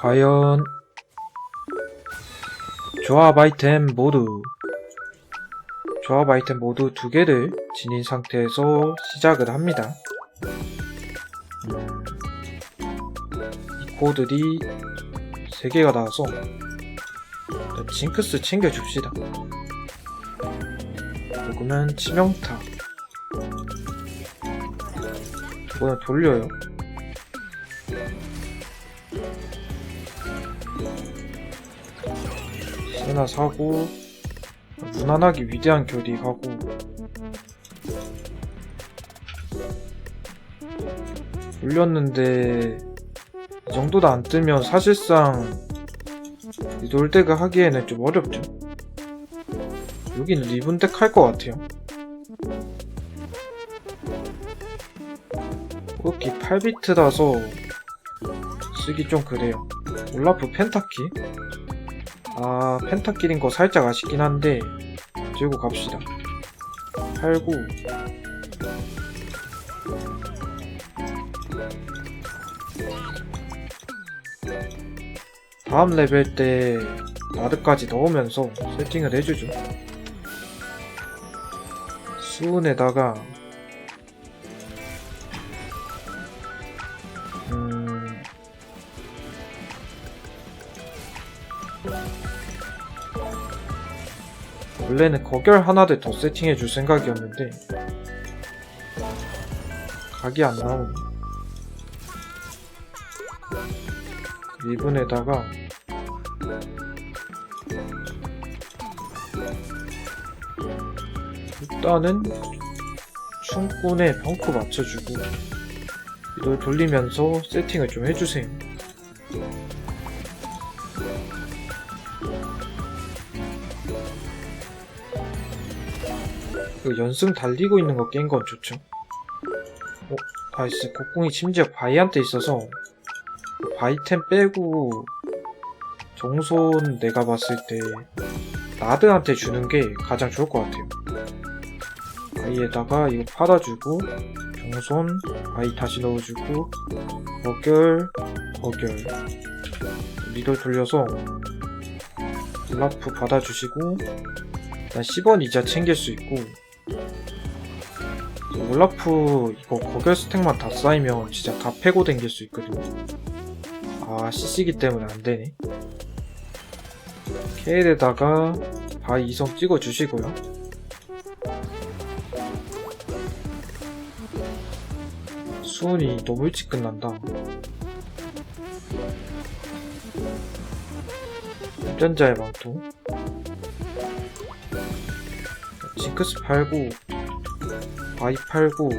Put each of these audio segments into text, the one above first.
과연 조합 아이템 모두 조합 아이템 모두 두 개를 지닌 상태에서 시작을 합니다. 음, 이 코드들이 세 개가 나와서 징크스 챙겨줍시다. 조금은 치명타. 이거는 돌려요. 하나 사고 무난하게 위대한 결이 하고. 올렸는데 이 정도도 안 뜨면 사실상 이 롤덱을 하기에는 좀 어렵죠. 여기는 리븐덱 할 것 같아요. 그렇게 8비트라서 쓰기 좀 그래요. 올라프 펜타키 아 펜타킬인 거 살짝 아쉽긴 한데 들고 갑시다. 팔고 다음 레벨 때 나드까지 넣으면서 세팅을 해주죠. 수은에다가 원래는 거결 하나를 더 세팅해 줄 생각이었는데 각이 안 나오네. 리븐에다가 일단은 춤꾼에 벙크 맞춰주고 이걸 돌리면서 세팅을 좀 해주세요 그 연승 달리고 있는 거 깬 건 좋죠. 어, 나이스. 곡궁이 심지어 바이한테 있어서 그 바이템 빼고 정손 내가 봤을 때 나드한테 주는 게 가장 좋을 것 같아요. 바이에다가 이거 팔아주고 정손 바이 다시 넣어주고 어결 어결 미돌 돌려서 라프 받아주시고 일단 10원 이자 챙길 수 있고 올라프 이거 거결 스택만 다 쌓이면 진짜 다 패고 댕길 수 있거든요. 아 CC기 때문에 안 되네. 케일에다가 바이 2성 찍어주시고요. 수은이 너무 일찍 끝난다. 운전자의 망토. 징크스 팔고 바이 팔고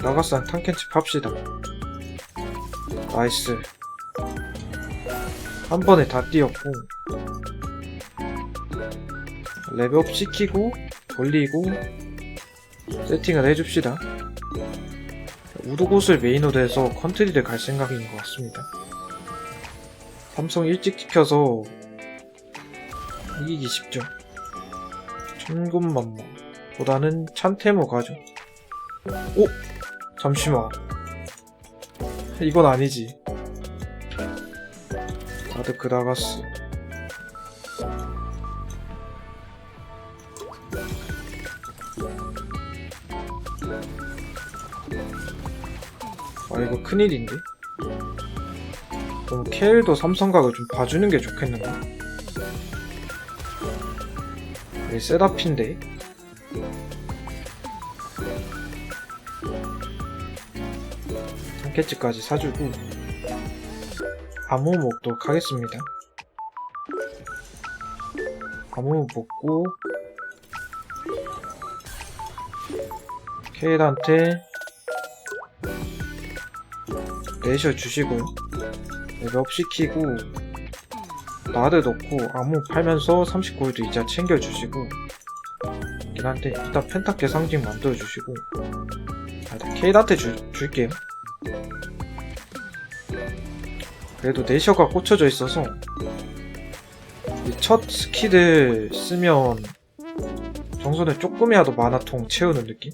나가산 탕켄치 팝시다. 나이스. 한 번에 다 뛰었고. 레벨업 시키고 돌리고 세팅을 해줍시다. 우도곳을 메인으로 해서 컨트리를 갈 생각인 것 같습니다. 삼성 일찍 지켜서 이기기 쉽죠. 천군만모 보다는 찬테모 가죠. 오! 잠시만. 이건 아니지. 다들 그다가스. 아 이거 큰일인데? 그럼 케일도 삼성각을 좀 봐주는 게 좋겠는가? 왜 셋업인데? 삼캐치까지 사주고 먹도록 하겠습니다. 아무 먹고 케일한테 내셔 주시고요. 랩업 시키고 나드 넣고 아무 팔면서 39일도 이자 챙겨주시고 있긴 한데 일단 펜타케 상징 만들어주시고 아, 나 케이한테 줄게요 그래도 내셔가 꽂혀져 있어서 첫 스킬을 쓰면 정선에 조금이라도 만화통 채우는 느낌?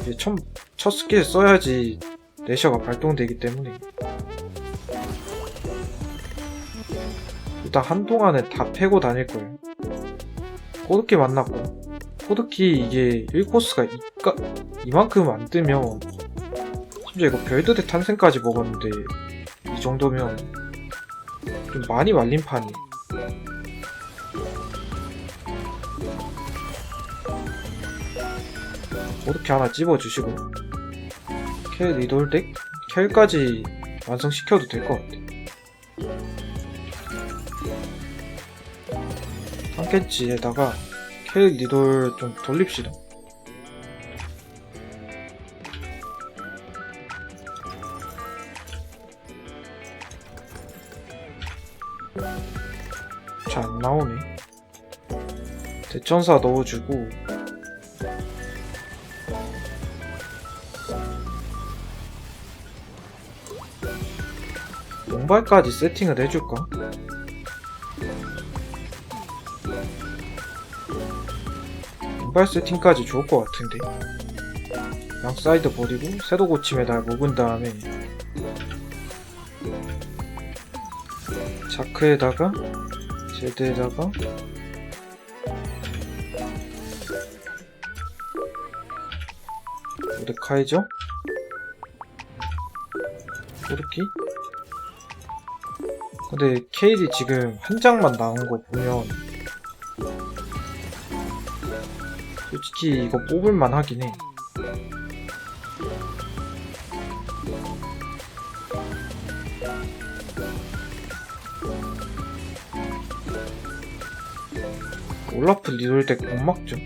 이제 첫, 첫 스킬 써야지 내셔가 발동되기 때문에. 일단 한동안은 다 패고 다닐 거예요. 코드키 만났고. 코드키 이게 1코스가 이까, 이만큼 안 뜨면 심지어 이거 별드대 탄생까지 먹었는데 이 정도면 좀 많이 말린 판이. 코드키 하나 집어주시고. 켈 리돌덱? 켈까지 완성시켜도 될 것 같아. 한캔치에다가 켈 리돌 좀 돌립시다 잘 안 나오네. 대천사 넣어주고. 용발까지 세팅을 해줄까? 용발 세팅까지 좋을 것 같은데. 양 사이드 버리고 섀도 고침에다 먹은 다음에 자크에다가 제드에다가 모데카이죠? 이렇게 근데 케일이 지금 한 장만 나온 거 보면 솔직히 이거 뽑을만 하긴 해. 올라프 리돌덱 못 막죠.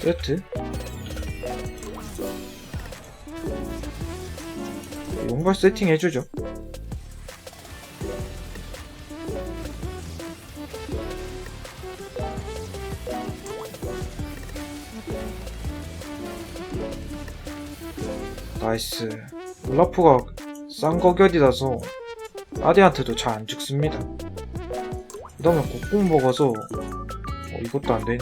세트 용발 세팅 해주죠. 나이스. 올라프가 싼 거결이라서 아디한테도 잘 안 죽습니다. 이러면 곡궁 먹어서 어, 이것도 안 되니?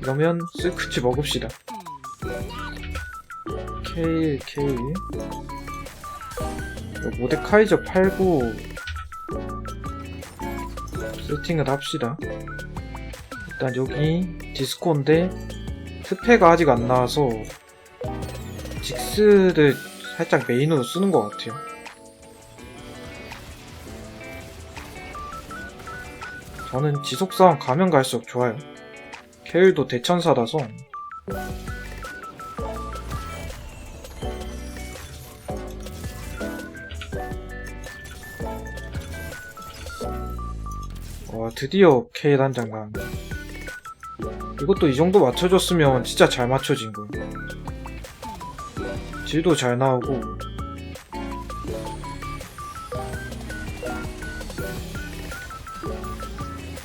이러면 쓸크치 먹읍시다. 케일. 이거 모데카이저 팔고 세팅을 합시다. 일단 여기 디스코인데 특패가 아직 안 나와서 직스를 살짝 메인으로 쓰는 것 같아요. 저는 지속싸움 가면 갈수록 좋아요. 케일도 대천사라서 와 드디어 케일 한 장 나왔네. 이것도 이 정도 맞춰줬으면 진짜 잘 맞춰진 거예요. 질도 잘 나오고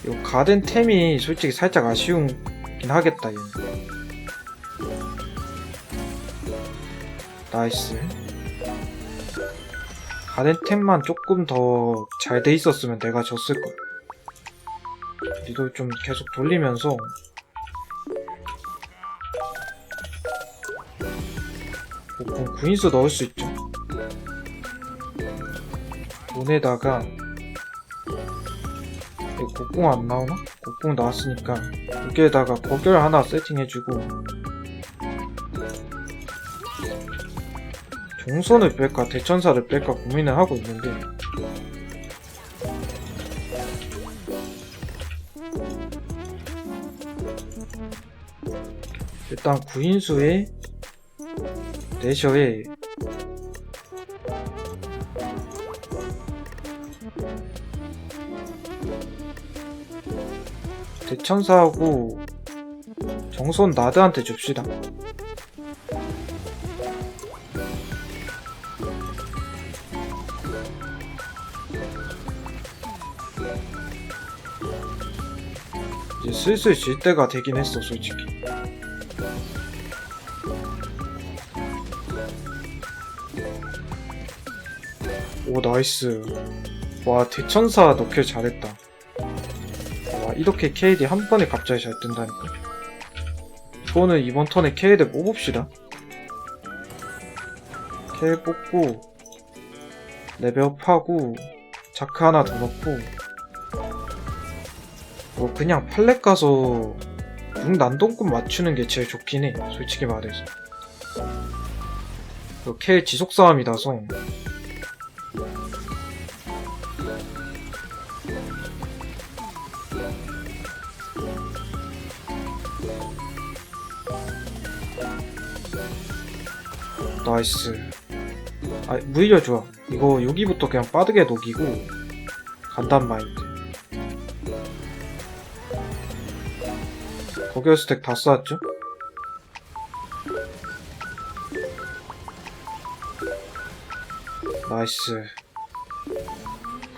이 가든 템이 솔직히 살짝 아쉬운긴 하겠다 얘는. 나이스. 가든 템만 조금 더 잘 돼 있었으면 내가 졌을 거야 이걸 좀 계속 돌리면서. 보통 구인수 넣을 수 있죠. 돈에다가 곡궁 안 나오나? 곡궁 나왔으니까 여기에다가 거결 하나 세팅해주고 종선을 뺄까 대천사를 뺄까 고민을 하고 있는데 일단 구인수에 내셔에 대천사하고 정선 나드한테 줍시다. 이제 슬슬 질 때가 되긴 했어, 솔직히. 오 나이스 와 대천사 넣길 잘했다 와 이렇게 KD 한 번에 갑자기 잘 뜬다니까. 이거는 이번 턴에 KD 뽑읍시다. K 뽑고 레벨업하고 자크 하나 더 넣고. 뭐 그냥 팔렛 가서 6 난동꾼 맞추는 게 제일 좋긴 해 솔직히 말해서. 이렇게 지속 싸움이라서 나이스 아 무이려 좋아 이거 여기부터 그냥 빠르게 녹이고 간단 마인드. 거기에 스택 다 쌓았죠? 나이스.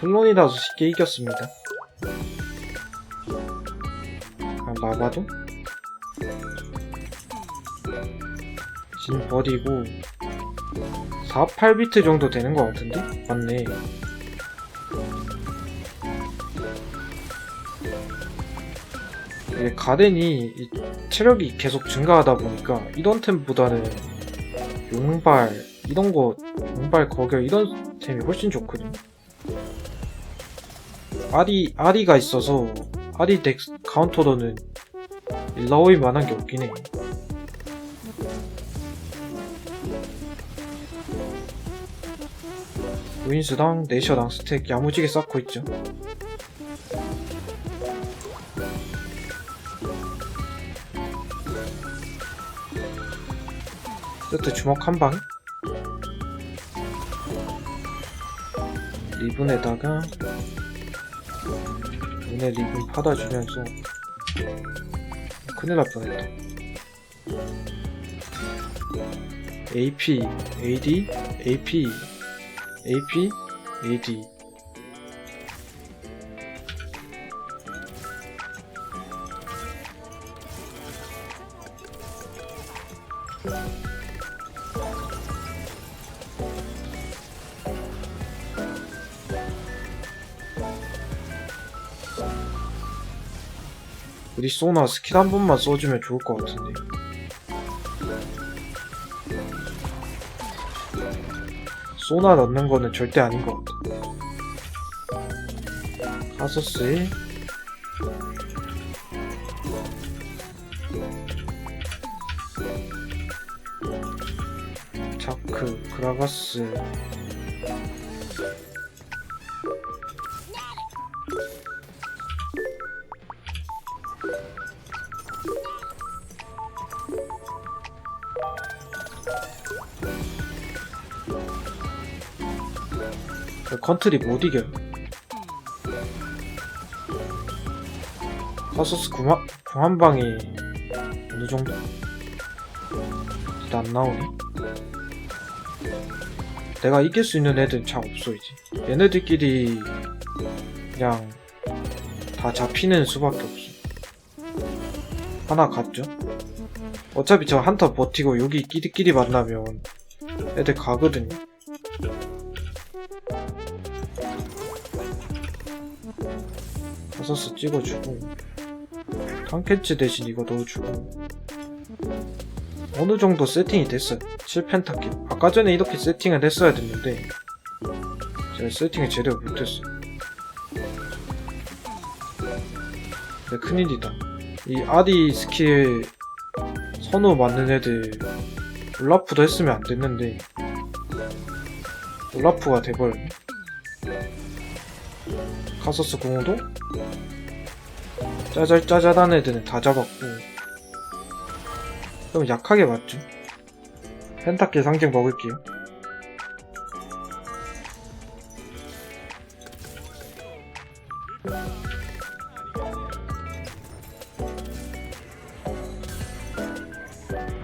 클론이라서 쉽게 이겼습니다. 그냥 마바도? 진 버리고 4, 8비트 정도 되는 것 같은데? 맞네. 이게 가덴이 이 체력이 계속 증가하다 보니까 이런 템보다는 용발 이런 거 용발 거격 이런 템이 훨씬 좋거든 아리 아리가 있어서 아리 덱 카운터로는 일라오이 만한 게 없긴 해 루인스랑 내셔랑 스택 야무지게 쌓고 있죠 세트 주먹 한 방. 리븐에다가 눈에 리븐 받아주면서 큰일 날 뻔했다. AP, AD, AP, AP, AD. 우리 소나 스킬 한 번만 써주면 좋을 것 같은데. 소나 넣는 거는 절대 아닌 것 같아. 카서스에 자크, 그라가스, 컨트리 못 이겨요. 카소스 궁합, 궁합방이 어느 정도? 안 나오네? 내가 이길 수 있는 애들은 잘 없어, 이제. 얘네들끼리 그냥 다 잡히는 수밖에 없어. 하나 갔죠? 어차피 저 한타 버티고 여기 끼리끼리 만나면 애들 가거든요. 카서스 찍어주고 탕캐치 대신 이거 넣어주고. 어느 정도 세팅이 됐어요. 7펜타킬. 아까 전에 이렇게 세팅을 했어야 됐는데 제가 세팅을 제대로 못했어 네, 큰일이다. 이 아디 스킬 선호 맞는 애들 올라프도 했으면 안 됐는데 올라프가 돼버렸네. 카서스 공호도? 짜잘 짜잘한 애들은 다 잡았고. 그럼 약하게 맞죠 펜타킬 상징 먹을게요.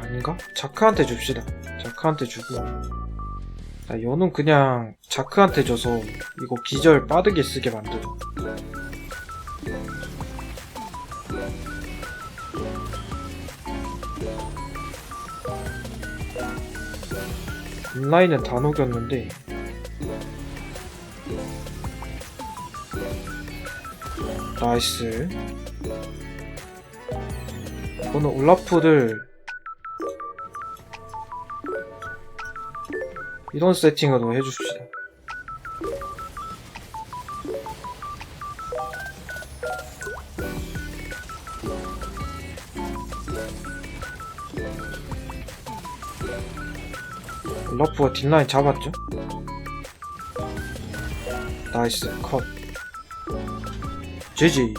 아닌가? 자크한테 줍시다. 자크한테 주고 아, 연은 그냥 자크한테 줘서 이거 기절 빠르게 쓰게 만들어. 온라인은 다 녹였는데 나이스. 이거는 올라프를 이런 세팅으로 해주십시다. 러프가 뒷라인 잡았죠? 나이스 컷 GG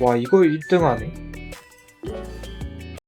와 이거 1등하네